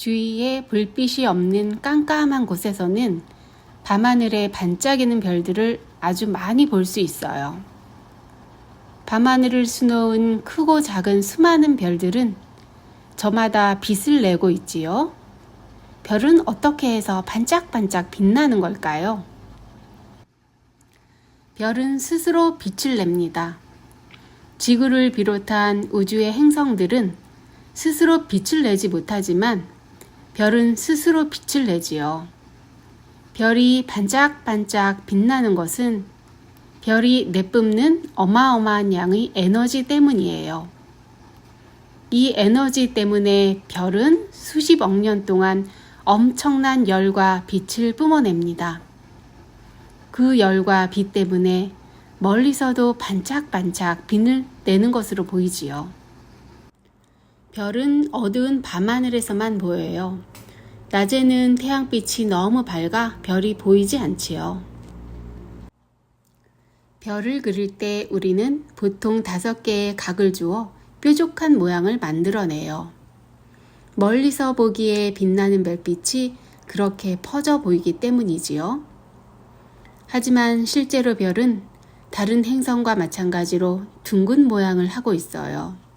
주위에 불빛이 없는 깜깜한 곳에서는 밤하늘에 반짝이는 별들을 아주 많이 볼 수 있어요. 밤하늘을 수놓은 크고 작은 수많은 별들은 저마다 빛을 내고 있지요. 별은 어떻게 해서 반짝반짝 빛나는 걸까요? 별은 스스로 빛을 냅니다. 지구를 비롯한 우주의 행성들은 스스로 빛을 내지 못하지만 별은 스스로 빛을 내지요. 별이 반짝반짝 빛나는 것은 별이 내뿜는 어마어마한 양의 에너지 때문이에요. 이 에너지 때문에 별은 수십억 년 동안 엄청난 열과 빛을 뿜어냅니다. 그 열과 빛 때문에 멀리서도 반짝반짝 빛을 내는 것으로 보이지요. 별은 어두운 밤하늘에서만 보여요. 낮에는 태양빛이 너무 밝아 별이 보이지 않지요. 별을 그릴 때 우리는 보통 다섯 개의 각을 주어 뾰족한 모양을 만들어내요. 멀리서 보기에 빛나는 별빛이 그렇게 퍼져 보이기 때문이지요. 하지만 실제로 별은 다른 행성과 마찬가지로 둥근 모양을 하고 있어요.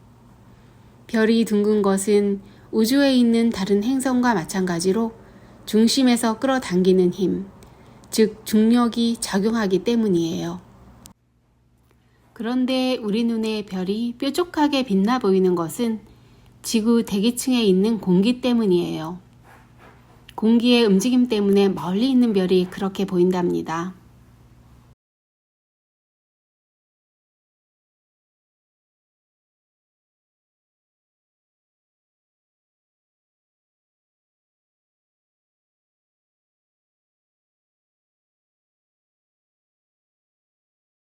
별이 둥근 것은 우주에 있는 다른 행성과 마찬가지로 중심에서 끌어당기는 힘, 즉 중력이 작용하기 때문이에요. 그런데 우리 눈에 별이 뾰족하게 빛나 보이는 것은 지구 대기층에 있는 공기 때문이에요. 공기의 움직임 때문에 멀리 있는 별이 그렇게 보인답니다.